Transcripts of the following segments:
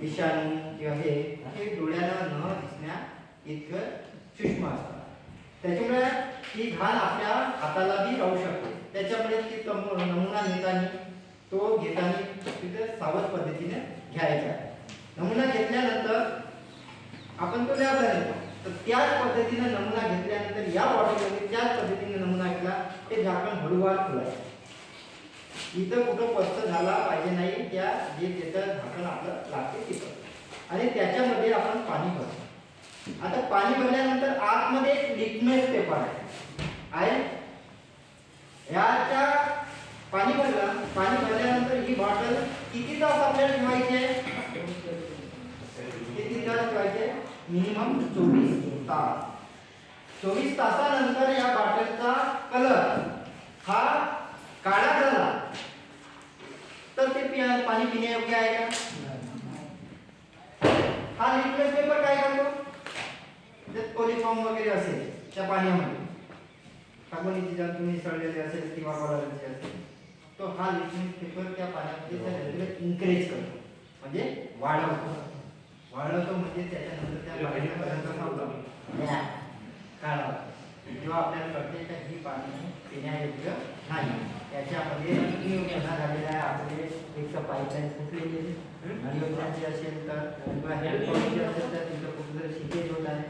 विषाणू किंवा हे हे डोळ्याला न दिसण्या इतकं सूक्ष्म असतात त्याच्यामुळे ती घाण आपल्या हाताला बी राहू शकते. त्याच्यामुळे ती तम- नमुना घेताना तो घेताना तिथे सावध पद्धतीने घ्यायचा. नमुना घेतल्यानंतर आपण तो लॅबला नेतो तर त्याच पद्धतीने नमुना घेतल्यानंतर या बॉटलमध्ये त्याच पद्धतीने नमुना घेतला ते झाकण हळूवार खुलायचं. इथं कुठं पस्त झाला पाहिजे नाही त्या जे त्याचं झाकण आपलं लागते तिथं. आणि त्याच्यामध्ये आपण पाणी भरतो. आता पाणी भरल्यानंतर आतमध्ये एक लिटमेस पेपर आहे. ह्याच्या पाणी भरलं पाणी भरल्यानंतर ही बॉटल किती तास आपल्याला ठेवायची आहे? किती तास ठेवायचे मिनिमम चोवीस तास. चोवीस तासानंतर या बॉटलचा कलर हा काळा पिया पाणी पिण्यायोग्य आहे का? हा लिटमस पेपर काय करतो? त्यात कोलिफॉर्म वगैरे असेल त्या पाण्यामध्ये. कार्बोनिक जर तुम्ही सळलेले असेल किंवा वळलेले असेल तो हा लिटमस पेपर त्या पाण्यामध्ये त्या इन्करेज करतो. म्हणजे वाढवतो. वाढवतो म्हणजे त्याच्यानंतर त्या पाण्यापर्यंत काढा जेव्हा आपल्याला कळते तर ही पाणी पिण्यायोग्य नाही. त्याच्यामध्ये योजना झालेला आहे आपले एक तर पाईपलाईन फुटलेली आहे असेल तर किंवा हेल्पची असेल तर तिथं कुठेतरी शिकेज होत आहे.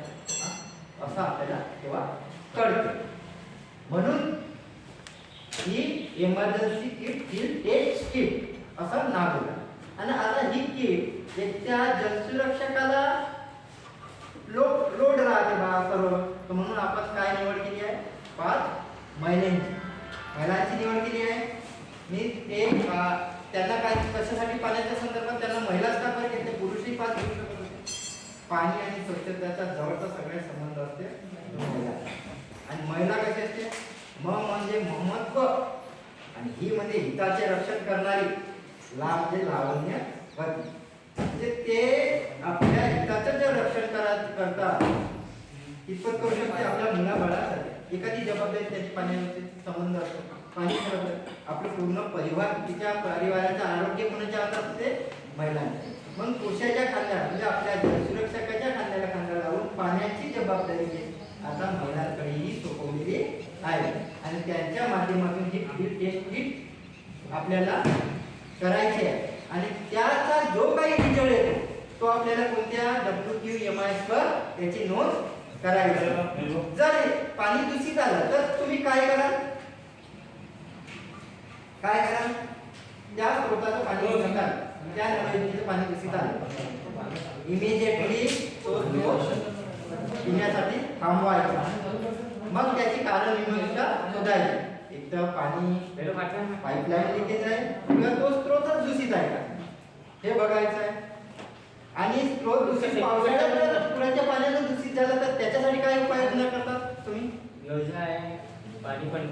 असं आपल्याला तेव्हा कळतं म्हणून ही emergency kit feel test kit असं नाव दिलं आणि आता ही किट त्या जलसुरक्षकाला लोड लोड राहते बा सर्व ते त्यांना काय कशासाठी पाण्याच्या संदर्भात त्यांना महिलाच का बरं घेतले पुरुषही पाच घेऊ शकत होते. पाणी आणि स्वच्छतेचा जवळचा सगळ्या संबंध असते महिला. आणि महिला कशी असते? म म्हणजे महत्त्व. आणि ही म्हणजे हिताचे रक्षण करणारी ला म्हणजे लावण्यवती म्हणजे ते आपल्या हिताचं जे रक्षण करा करतात इतपत करू शकते आपल्या मुलाबाळासाठी. एखादी जबाबदारी त्याची पाण्याचे संबंध असतो. पाणी खरं आपलं पूर्ण परिवार तिच्या परिवाराचं आरोग्य कोणाच्या हातात असते महिलांना मग पुरुषाच्या खांद्याला म्हणजे आपल्या सुरक्षकाच्या खांद्याला खांदा लावून पाण्याची जबाबदारी जी आता महिलांकडेही सोपवलेली आहे. आणि त्यांच्या माध्यमातून ही फिल्ड टेस्ट किट आपल्याला करायची आहे. आणि त्याचा जो काही रिझल्ट येतो तो आपल्याला कोणत्या डब्ल्यू क्यू एम आय वर त्याची नोंद करायची जर पाणी दूषित आलं तर तुम्ही काय कराल? काय कराल त्या स्रोताचं पाणी नकाल त्या नळीचं पाणी दूषित आलं इमिजिएटली तो स्रोत पिण्यासाठी थांबवायचा. मग त्याची कारण मीमांसा शोधायची. एक तर पाणी पाईपलाईन लिकेज आहे किंवा तो स्रोतच दूषित आहे का? हे बघायचं आहे. आणि स्रोत दूषित पावसाळ्यात पुराच्या पाण्यानं दूषित झालं तर त्याच्यासाठी काय उपाययोजना करतात तुम्ही? व्यवसाय पाणी पण